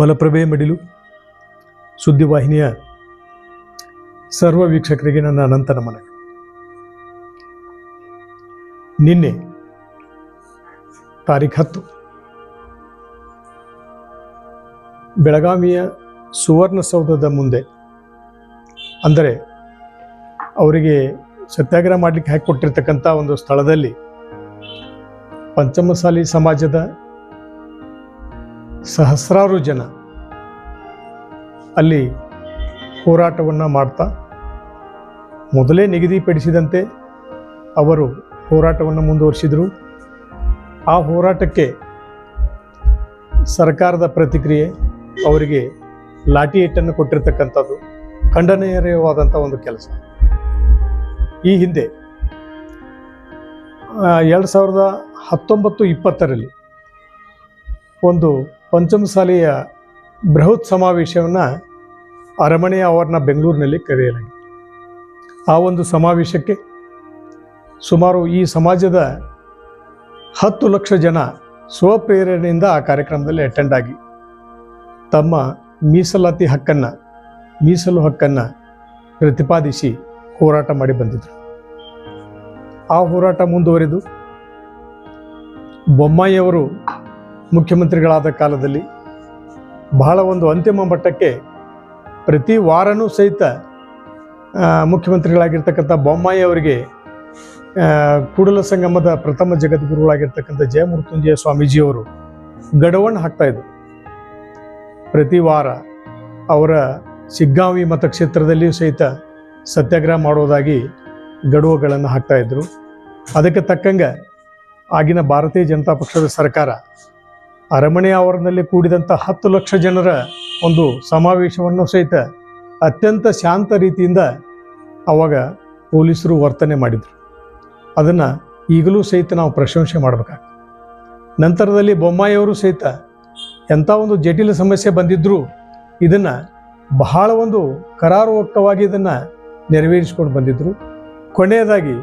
ಮಲಪ್ರಭೆ ಮಡಿಲು ಸುದ್ದಿವಾಹಿನಿಯ ಸರ್ವ ವೀಕ್ಷಕರಿಗೆ ನನ್ನ ಅನಂತ ನಮನ ನಿನ್ನೆ ತಾರೀಖ್ ಹತ್ತು ಬೆಳಗಾವಿಯ ಸುವರ್ಣಸೌಧದ ಮುಂದೆ, ಅಂದರೆ ಅವರಿಗೆ ಸತ್ಯಾಗ್ರಹ ಮಾಡಲಿಕ್ಕೆ ಹಾಕಿಕೊಟ್ಟಿರ್ತಕ್ಕಂಥ ಒಂದು ಸ್ಥಳದಲ್ಲಿ ಪಂಚಮಸಾಲಿ ಸಮಾಜದ ಸಹಸ್ರಾರು ಜನ ಅಲ್ಲಿ ಹೋರಾಟವನ್ನು ಮಾಡ್ತಾ, ಮೊದಲೇ ನಿಗದಿಪಡಿಸಿದಂತೆ ಅವರು ಹೋರಾಟವನ್ನು ಮುಂದುವರಿಸಿದರು. ಆ ಹೋರಾಟಕ್ಕೆ ಸರ್ಕಾರದ ಪ್ರತಿಕ್ರಿಯೆ ಅವರಿಗೆ ಲಾಠಿ ಏಟನ್ನು ಕೊಟ್ಟಿರ್ತಕ್ಕಂಥದ್ದು ಖಂಡನೀಯವಾದಂಥ ಒಂದು ಕೆಲಸ. ಈ ಹಿಂದೆ ಎರಡು ಸಾವಿರದ ಹತ್ತೊಂಬತ್ತು ಇಪ್ಪತ್ತರಲ್ಲಿ ಒಂದು ಪಂಚಮಸಾಲಿಯ ಬೃಹತ್ ಸಮಾವೇಶವನ್ನು ಅರಮನೆಯ ಅವರನ್ನ ಬೆಂಗಳೂರಿನಲ್ಲಿ ಕರೆಯಲಾಗಿದೆ. ಆ ಒಂದು ಸಮಾವೇಶಕ್ಕೆ ಸುಮಾರು ಈ ಸಮಾಜದ ಹತ್ತು ಲಕ್ಷ ಜನ ಸ್ವಪ್ರೇರಣೆಯಿಂದ ಆ ಕಾರ್ಯಕ್ರಮದಲ್ಲಿ ಅಟೆಂಡ್ ಆಗಿ ತಮ್ಮ ಮೀಸಲಾತಿ ಹಕ್ಕನ್ನು, ಮೀಸಲು ಹಕ್ಕನ್ನು ಪ್ರತಿಪಾದಿಸಿ ಹೋರಾಟ ಮಾಡಿ ಬಂದಿದ್ದರು ಆ ಹೋರಾಟ ಮುಂದುವರಿದು ಬೊಮ್ಮಾಯಿಯವರು ಮುಖ್ಯಮಂತ್ರಿಗಳಾದ ಕಾಲದಲ್ಲಿ ಬಹಳ ಒಂದು ಅಂತಿಮ ಮಟ್ಟಕ್ಕೆ ಪ್ರತಿ ವಾರನೂ ಸಹಿತ ಮುಖ್ಯಮಂತ್ರಿಗಳಾಗಿರ್ತಕ್ಕಂಥ ಬೊಮ್ಮಾಯಿ ಅವರಿಗೆ ಕೂಡಲ ಸಂಗಮದ ಪ್ರಥಮ ಜಗದ್ಗುರುಗಳಾಗಿರ್ತಕ್ಕಂಥ ಜಯಮೃತ್ಯುಂಜಯ ಸ್ವಾಮೀಜಿಯವರು ಗಡವನ್ನು ಹಾಕ್ತಾ ಇದ್ರು. ಪ್ರತಿ ವಾರ ಅವರ ಸಿಗ್ಗಾಂವಿ ಮತಕ್ಷೇತ್ರದಲ್ಲಿಯೂ ಸಹಿತ ಸತ್ಯಾಗ್ರಹ ಮಾಡೋದಾಗಿ ಗಡುವುಗಳನ್ನು ಹಾಕ್ತಾಯಿದ್ರು ಅದಕ್ಕೆ ತಕ್ಕಂಗೆ ಆಗಿನ ಭಾರತೀಯ ಜನತಾ ಪಕ್ಷದ ಸರ್ಕಾರ ಅರಮನೆ ಆವರಣದಲ್ಲಿ ಕೂಡಿದಂಥ ಹತ್ತು ಲಕ್ಷ ಜನರ ಒಂದು ಸಮಾವೇಶವನ್ನು ಸಹಿತ ಅತ್ಯಂತ ಶಾಂತ ರೀತಿಯಿಂದ ಆವಾಗ ಪೊಲೀಸರು ವರ್ತನೆ ಮಾಡಿದರು. ಅದನ್ನು ಈಗಲೂ ಸಹಿತ ನಾವು ಪ್ರಶಂಸೆ ಮಾಡಬೇಕಾಗ್ತದೆ. ನಂತರದಲ್ಲಿ ಬೊಮ್ಮಾಯಿಯವರು ಸಹಿತ ಎಂಥ ಒಂದು ಜಟಿಲ ಸಮಸ್ಯೆ ಬಂದಿದ್ದರೂ ಇದನ್ನು ಬಹಳ ಒಂದು ಕರಾರುವಕ್ಕವಾಗಿ ಇದನ್ನು ನೆರವೇರಿಸಿಕೊಂಡು ಬಂದಿದ್ದರು ಕೊನೆಯದಾಗಿ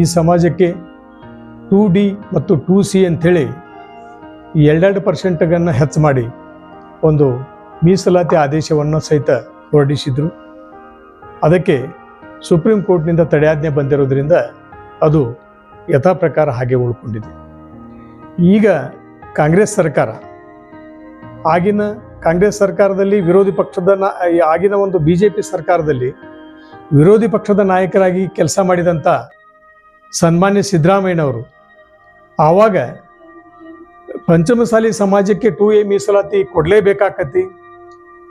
ಈ ಸಮಾಜಕ್ಕೆ ಟೂ ಡಿ ಮತ್ತು ಟೂ ಸಿ ಅಂಥೇಳಿ ಎರಡೆರಡು ಪರ್ಸೆಂಟ್ಗನ್ನು ಹೆಚ್ಚು ಮಾಡಿ ಒಂದು ಮೀಸಲಾತಿ ಆದೇಶವನ್ನು ಸಹಿತ ಹೊರಡಿಸಿದರು. ಅದಕ್ಕೆ ಸುಪ್ರೀಂ ಕೋರ್ಟ್ನಿಂದ ತಡೆಯಾಜ್ಞೆ ಬಂದಿರೋದ್ರಿಂದ ಅದು ಯಥಾ ಪ್ರಕಾರ ಹಾಗೆ ಉಳ್ಕೊಂಡಿದೆ. ಈಗ ಕಾಂಗ್ರೆಸ್ ಸರ್ಕಾರ ಆಗಿನ ಕಾಂಗ್ರೆಸ್ ಸರ್ಕಾರದಲ್ಲಿ ವಿರೋಧಿ ಪಕ್ಷದ ಈ ಆಗಿನ ಒಂದು ಬಿ ಜೆ ಪಿ ಸರ್ಕಾರದಲ್ಲಿ ವಿರೋಧಿ ಪಕ್ಷದ ನಾಯಕರಾಗಿ ಕೆಲಸ ಮಾಡಿದಂಥ ಸನ್ಮಾನ್ಯ ಸಿದ್ದರಾಮಯ್ಯನವರು ಆವಾಗ ಪಂಚಮಸಾಲಿ ಸಮಾಜಕ್ಕೆ ಟು ಎ ಮೀಸಲಾತಿ ಕೊಡಲೇಬೇಕಾಕತಿ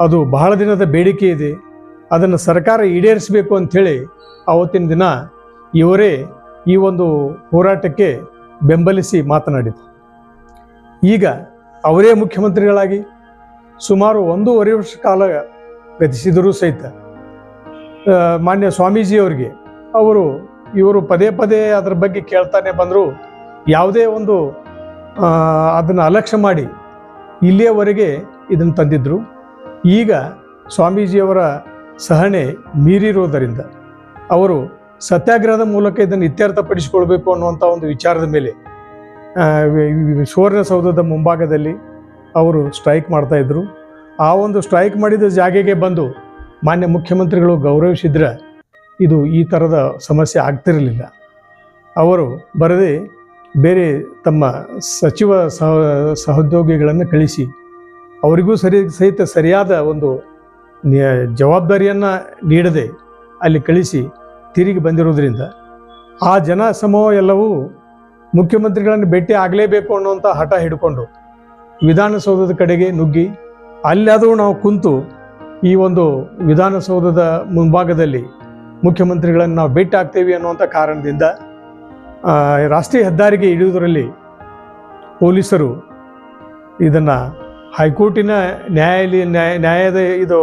ಅದು ಬಹಳ ದಿನದ ಬೇಡಿಕೆ ಇದೆ. ಅದನ್ನು ಸರ್ಕಾರ ಈಡೇರಿಸಬೇಕು ಅಂಥೇಳಿ ಆವತ್ತಿನ ದಿನ ಇವರೇ ಈ ಒಂದು ಹೋರಾಟಕ್ಕೆ ಬೆಂಬಲಿಸಿ ಮಾತನಾಡಿದರು. ಈಗ ಅವರೇ ಮುಖ್ಯಮಂತ್ರಿಗಳಾಗಿ ಸುಮಾರು ಒಂದೂವರೆ ವರ್ಷ ಕಾಲ ಗತಿಸಿದರೂ ಸಹಿತ ಮಾನ್ಯ ಸ್ವಾಮೀಜಿಯವರಿಗೆ ಅವರು ಇವರು ಪದೇ ಪದೇ ಅದರ ಬಗ್ಗೆ ಕೇಳ್ತಾನೆ ಬಂದರು ಯಾವುದೇ ಒಂದು ಅದನ್ನು ಅಲಕ್ಷ್ಯ ಮಾಡಿ ಇಲ್ಲಿಯವರೆಗೆ ಇದನ್ನು ತಂದಿದ್ದರು ಈಗ ಸ್ವಾಮೀಜಿಯವರ ಸಹನೆ ಮೀರಿರೋದರಿಂದ ಅವರು ಸತ್ಯಾಗ್ರಹದ ಮೂಲಕ ಇದನ್ನು ಇತ್ಯರ್ಥಪಡಿಸಿಕೊಳ್ಬೇಕು ಅನ್ನುವಂಥ ಒಂದು ವಿಚಾರದ ಮೇಲೆ ಸುವರ್ಣಸೌಧದ ಮುಂಭಾಗದಲ್ಲಿ ಅವರು ಸ್ಟ್ರೈಕ್ ಮಾಡ್ತಾಯಿದ್ರು ಆ ಒಂದು ಸ್ಟ್ರೈಕ್ ಮಾಡಿದ ಜಾಗೆಗೆ ಬಂದು ಮಾನ್ಯ ಮುಖ್ಯಮಂತ್ರಿಗಳು ಗೌರವಿಸಿದ್ರೆ ಇದು ಈ ಥರದ ಸಮಸ್ಯೆ ಆಗ್ತಿರಲಿಲ್ಲ. ಅವರು ಬರದೆ ಬೇರೆ ತಮ್ಮ ಸಚಿವ ಸಹ, ಸಹೋದ್ಯೋಗಿಗಳನ್ನು ಕಳಿಸಿ ಅವರಿಗೂ ಸರಿ, ಸಹಿತ ಸರಿಯಾದ ಒಂದು ಜವಾಬ್ದಾರಿಯನ್ನು ನೀಡದೆ ಅಲ್ಲಿ ಕಳಿಸಿ ತಿರುಗಿ ಬಂದಿರೋದ್ರಿಂದ ಆ ಜನ ಸಮೂಹ ಎಲ್ಲವೂ ಮುಖ್ಯಮಂತ್ರಿಗಳನ್ನು ಭೇಟಿ ಆಗಲೇಬೇಕು ಅನ್ನುವಂಥ ಹಠ ಹಿಡ್ಕೊಂಡು ವಿಧಾನಸೌಧದ ಕಡೆಗೆ ನುಗ್ಗಿ ಅಲ್ಲಾದರೂ ನಾವು ಕುಂತು ಈ ಒಂದು ವಿಧಾನಸೌಧದ ಮುಂಭಾಗದಲ್ಲಿ ಮುಖ್ಯಮಂತ್ರಿಗಳನ್ನು ನಾವು ಭೇಟಿ ಆಗ್ತೇವೆ ಅನ್ನುವಂಥ ಕಾರಣದಿಂದ ರಾಷ್ಟ್ರೀಯ ಹೆದ್ದಾರಿಗೆ ಇಳಿಯುವುದರಲ್ಲಿ ಪೊಲೀಸರು ಇದನ್ನು ಹೈಕೋರ್ಟಿನ ನ್ಯಾಯಾಲಯ, ನ್ಯಾಯ, ನ್ಯಾಯದ ಇದು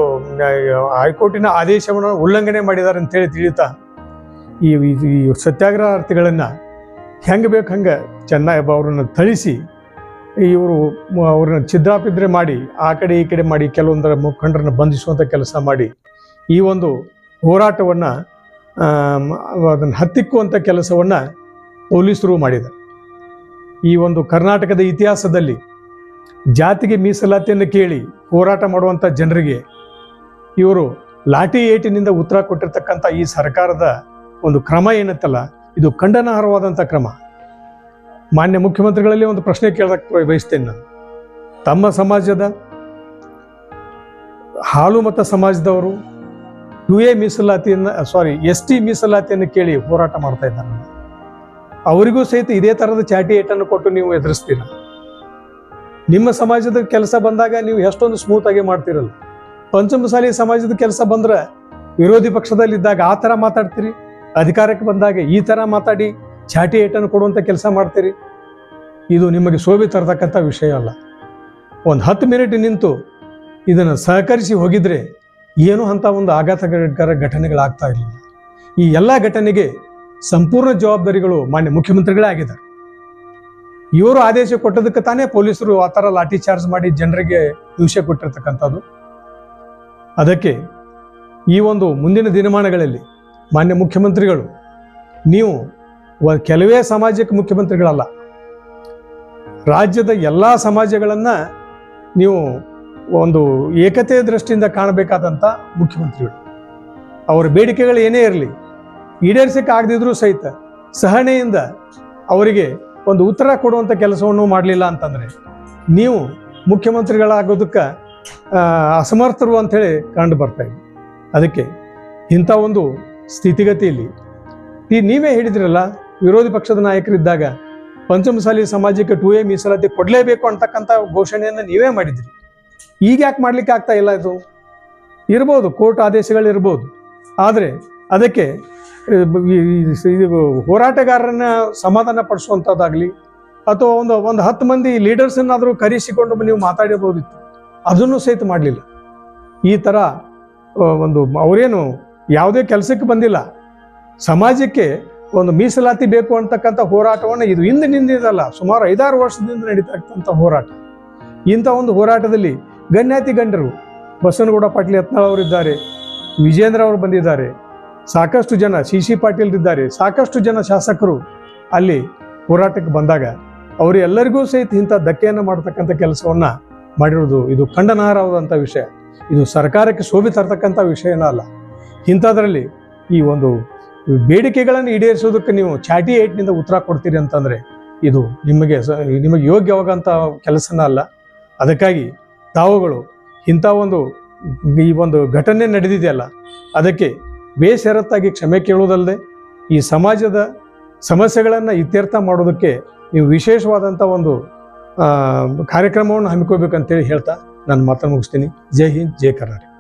ಹೈಕೋರ್ಟಿನ ಆದೇಶವನ್ನು ಉಲ್ಲಂಘನೆ ಮಾಡಿದ್ದಾರೆ ಅಂತೇಳಿ ತಿಳಿಯುತ್ತಾ, ಈ ಸತ್ಯಾಗ್ರಹಾರ್ಥಿಗಳನ್ನು ಹೆಂಗೆ ಬೇಕು ಹಂಗೆ ಚೆನ್ನಾಗಿ ಅವರನ್ನು ಥಳಿಸಿ ಇವರು ಅವ್ರನ್ನ ಛಿದ್ರಾಪಿದ್ರೆ ಮಾಡಿ, ಆ ಕಡೆ ಈ ಕಡೆ ಮಾಡಿ, ಕೆಲವೊಂದರ ಮುಖಂಡರನ್ನು ಬಂಧಿಸುವಂಥ ಕೆಲಸ ಮಾಡಿ, ಈ ಒಂದು ಹೋರಾಟವನ್ನು ಅದನ್ನು ಹತ್ತಿಕ್ಕುವಂಥ ಕೆಲಸವನ್ನು ಪೊಲೀಸರು ಮಾಡಿದ್ದಾರೆ ಈ ಒಂದು ಕರ್ನಾಟಕದ ಇತಿಹಾಸದಲ್ಲಿ ಜಾತಿಗೆ ಮೀಸಲಾತಿಯನ್ನು ಕೇಳಿ ಹೋರಾಟ ಮಾಡುವಂಥ ಜನರಿಗೆ ಇವರು ಲಾಠಿ ಏಟಿನಿಂದ ಉತ್ತರ ಕೊಟ್ಟಿರ್ತಕ್ಕಂಥ ಈ ಸರ್ಕಾರದ ಒಂದು ಕ್ರಮ ಏನತ್ತಲ್ಲ ಇದು ಖಂಡನಾರ್ಹವಾದಂಥ ಕ್ರಮ. ಮಾನ್ಯ ಮುಖ್ಯಮಂತ್ರಿಗಳಲ್ಲಿ ಒಂದು ಪ್ರಶ್ನೆ ಕೇಳಕ್ಕೆ ಬಯಸ್ತೇನೆ ನಾನು. ತಮ್ಮ ಸಮಾಜದ, ಹಾಲು ಮತ ಸಮಾಜದವರು ಯು ಎ ಮೀಸಲಾತಿಯನ್ನು ಸಾರಿ ಎಸ್ ಟಿ ಮೀಸಲಾತಿಯನ್ನು ಕೇಳಿ ಹೋರಾಟ ಮಾಡ್ತಾ ಇದ್ದಾರೆ. ಅವರಿಗೂ ಸಹಿತ ಇದೇ ಥರದ ಚಾಟಿ ಏಟನ್ನು ಕೊಟ್ಟು ನೀವು ಎದುರಿಸ್ತೀರ. ನಿಮ್ಮ ಸಮಾಜದ ಕೆಲಸ ಬಂದಾಗ ನೀವು ಎಷ್ಟೊಂದು ಸ್ಮೂತ್ ಆಗಿ ಮಾಡ್ತಿರಲ್ಲ. ಪಂಚಮಸಾಲಿ ಸಮಾಜದ ಕೆಲಸ ಬಂದ್ರೆ ವಿರೋಧಿ ಪಕ್ಷದಲ್ಲಿದ್ದಾಗ ಆ ಥರ ಮಾತಾಡ್ತೀರಿ, ಅಧಿಕಾರಕ್ಕೆ ಬಂದಾಗ ಈ ಥರ ಮಾತಾಡಿ, ಚಾಟಿ ಏಟನ್ನು ಕೊಡುವಂಥ ಕೆಲಸ ಮಾಡ್ತೀರಿ. ಇದು ನಿಮಗೆ ಶೋಭೆ ತರತಕ್ಕಂಥ ವಿಷಯ ಅಲ್ಲ. ಒಂದು ಹತ್ತು ಮಿನಿಟ್ ನಿಂತು ಇದನ್ನು ಸಹಕರಿಸಿ ಹೋಗಿದ್ರೆ ಏನು ಅಂತ ಒಂದು ಆಘಾತಕರ ಘಟನೆಗಳಾಗ್ತಾ ಇರಲಿಲ್ಲ. ಈ ಎಲ್ಲ ಘಟನೆಗೆ ಸಂಪೂರ್ಣ ಜವಾಬ್ದಾರಿಗಳು ಮಾನ್ಯ ಮುಖ್ಯಮಂತ್ರಿಗಳೇ ಆಗಿದ್ದಾರೆ. ಇವರು ಆದೇಶ ಕೊಟ್ಟದಕ್ಕೆ ತಾನೇ ಪೊಲೀಸರು ಆ ಥರ ಲಾಠಿ ಚಾರ್ಜ್ ಮಾಡಿ ಜನರಿಗೆ ವಿಷಯ ಕೊಟ್ಟಿರ್ತಕ್ಕಂಥದ್ದು. ಅದಕ್ಕೆ ಈ ಒಂದು ಮುಂದಿನ ದಿನಮಾನಗಳಲ್ಲಿ ಮಾನ್ಯ ಮುಖ್ಯಮಂತ್ರಿಗಳು, ನೀವು ಕೆಲವೇ ಸಮಾಜಕ್ಕೆ ಮುಖ್ಯಮಂತ್ರಿಗಳಲ್ಲ, ರಾಜ್ಯದ ಎಲ್ಲ ಸಮಾಜಗಳನ್ನು ನೀವು ಒಂದು ಏಕತೆಯ ದೃಷ್ಟಿಯಿಂದ ಕಾಣಬೇಕಾದಂಥ ಮುಖ್ಯಮಂತ್ರಿಗಳು. ಅವರ ಬೇಡಿಕೆಗಳು ಏನೇ ಇರಲಿ ಈಡೇರಿಸಕ್ಕೆ ಆಗದಿದ್ರೂ ಸಹಿತ ಸಹನೆಯಿಂದ ಅವರಿಗೆ ಒಂದು ಉತ್ತರ ಕೊಡುವಂಥ ಕೆಲಸವನ್ನು ಮಾಡಲಿಲ್ಲ ಅಂತಂದರೆ ನೀವು ಮುಖ್ಯಮಂತ್ರಿಗಳಾಗೋದಕ್ಕೆ ಅಸಮರ್ಥರು ಅಂಥೇಳಿ ಕಂಡು ಬರ್ತಾ ಇದೆ ಅದಕ್ಕೆ ಇಂಥ ಒಂದು ಸ್ಥಿತಿಗತಿಯಲ್ಲಿ ಈ ನೀವೇ ಹೇಳಿದ್ರಲ್ಲ, ವಿರೋಧ ಪಕ್ಷದ ನಾಯಕರಿದ್ದಾಗ ಪಂಚಮಸಾಲಿ ಸಮಾಜಕ್ಕೆ ಟೂ ಎ ಮೀಸಲಾತಿ ಕೊಡಲೇಬೇಕು ಅಂತಕ್ಕಂಥ ಘೋಷಣೆಯನ್ನು ನೀವೇ ಮಾಡಿದ್ರಿ. ಈಗ ಯಾಕೆ ಮಾಡ್ಲಿಕ್ಕೆ ಆಗ್ತಾ ಇಲ್ಲ ಇದು? ಇರ್ಬೋದು, ಕೋರ್ಟ್ ಆದೇಶಗಳಿರ್ಬೋದು. ಆದರೆ ಅದಕ್ಕೆ ಇದು ಹೋರಾಟಗಾರರನ್ನ ಸಮಾಧಾನ ಪಡಿಸುವಂಥದ್ದಾಗಲಿ ಅಥವಾ ಒಂದು ಒಂದು ಹತ್ತು ಮಂದಿ ಲೀಡರ್ಸನ್ನಾದರೂ ಕರೆಸಿಕೊಂಡು ನೀವು ಮಾತಾಡಿರ್ಬೋದಿತ್ತು. ಅದನ್ನು ಸಹಿತ ಮಾಡಲಿಲ್ಲ. ಈ ಥರ ಒಂದು, ಅವರೇನು ಯಾವುದೇ ಕೆಲಸಕ್ಕೆ ಬಂದಿಲ್ಲ. ಸಮಾಜಕ್ಕೆ ಒಂದು ಮೀಸಲಾತಿ ಬೇಕು ಅಂತಕ್ಕಂಥ ಹೋರಾಟವನ್ನು ಇದು ಹಿಂದೆ ನಿಂದಿದಲ್ಲ, ಸುಮಾರು ಐದಾರು ವರ್ಷದಿಂದ ನಡೀತಾ ಹೋರಾಟ. ಇಂಥ ಒಂದು ಹೋರಾಟದಲ್ಲಿ ಗಣ್ಯಾತಿ ಗಣ್ಯರು ಬಸವನಗೌಡ ಪಾಟೀಲ್ ಯತ್ನಾಳ್ ಅವರಿದ್ದಾರೆ ವಿಜೇಂದ್ರ ಅವರು ಬಂದಿದ್ದಾರೆ ಸಾಕಷ್ಟು ಜನ ಸಿ ಸಿ ಪಾಟೀಲ್ರಿದ್ದಾರೆ. ಸಾಕಷ್ಟು ಜನ ಶಾಸಕರು ಅಲ್ಲಿ ಹೋರಾಟಕ್ಕೆ ಬಂದಾಗ ಅವರೆಲ್ಲರಿಗೂ ಸಹಿತ ಇಂಥ ಧಕ್ಕೆಯನ್ನು ಮಾಡತಕ್ಕಂಥ ಕೆಲಸವನ್ನು ಮಾಡಿರೋದು ಇದು ಖಂಡನಾರ್ಹವಾದಂಥ ವಿಷಯ. ಇದು ಸರ್ಕಾರಕ್ಕೆ ಶೋಭೆ ತರ್ತಕ್ಕಂಥ ವಿಷಯನ ಅಲ್ಲ. ಇಂಥದ್ರಲ್ಲಿ ಈ ಒಂದು ಬೇಡಿಕೆಗಳನ್ನು ಈಡೇರಿಸೋದಕ್ಕೆ ನೀವು ಚಾಟಿ ಏಟ್ನಿಂದ ಉತ್ತರ ಕೊಡ್ತೀರಿ ಅಂತಂದರೆ ಇದು ನಿಮಗೆ ಸ- ನಿಮಗೆ ಯೋಗ್ಯವಾಗಂಥ ಕೆಲಸನ ಅಲ್ಲ. ಅದಕ್ಕಾಗಿ ತಾವುಗಳು ಇಂಥ ಒಂದು ಈ ಒಂದು ಘಟನೆ ನಡೆದಿದೆಯಲ್ಲ, ಅದಕ್ಕೆ ಬೇಷರತ್ತಾಗಿ ಕ್ಷಮೆ ಕೇಳುವುದಲ್ಲದೆ ಈ ಸಮಾಜದ ಸಮಸ್ಯೆಗಳನ್ನು ಇತ್ಯರ್ಥ ಮಾಡೋದಕ್ಕೆ ನೀವು ವಿಶೇಷವಾದಂಥ ಒಂದು ಕಾರ್ಯಕ್ರಮವನ್ನು ಹಮ್ಮಿಕೋಬೇಕಂತೇಳಿ ಹೇಳ್ತಾ ನಾನು ಮಾತನ್ನು ಮುಗಿಸ್ತೀನಿ. ಜೈ ಹಿಂದ್, ಜೈ ಕರ್ನಾಟಕ.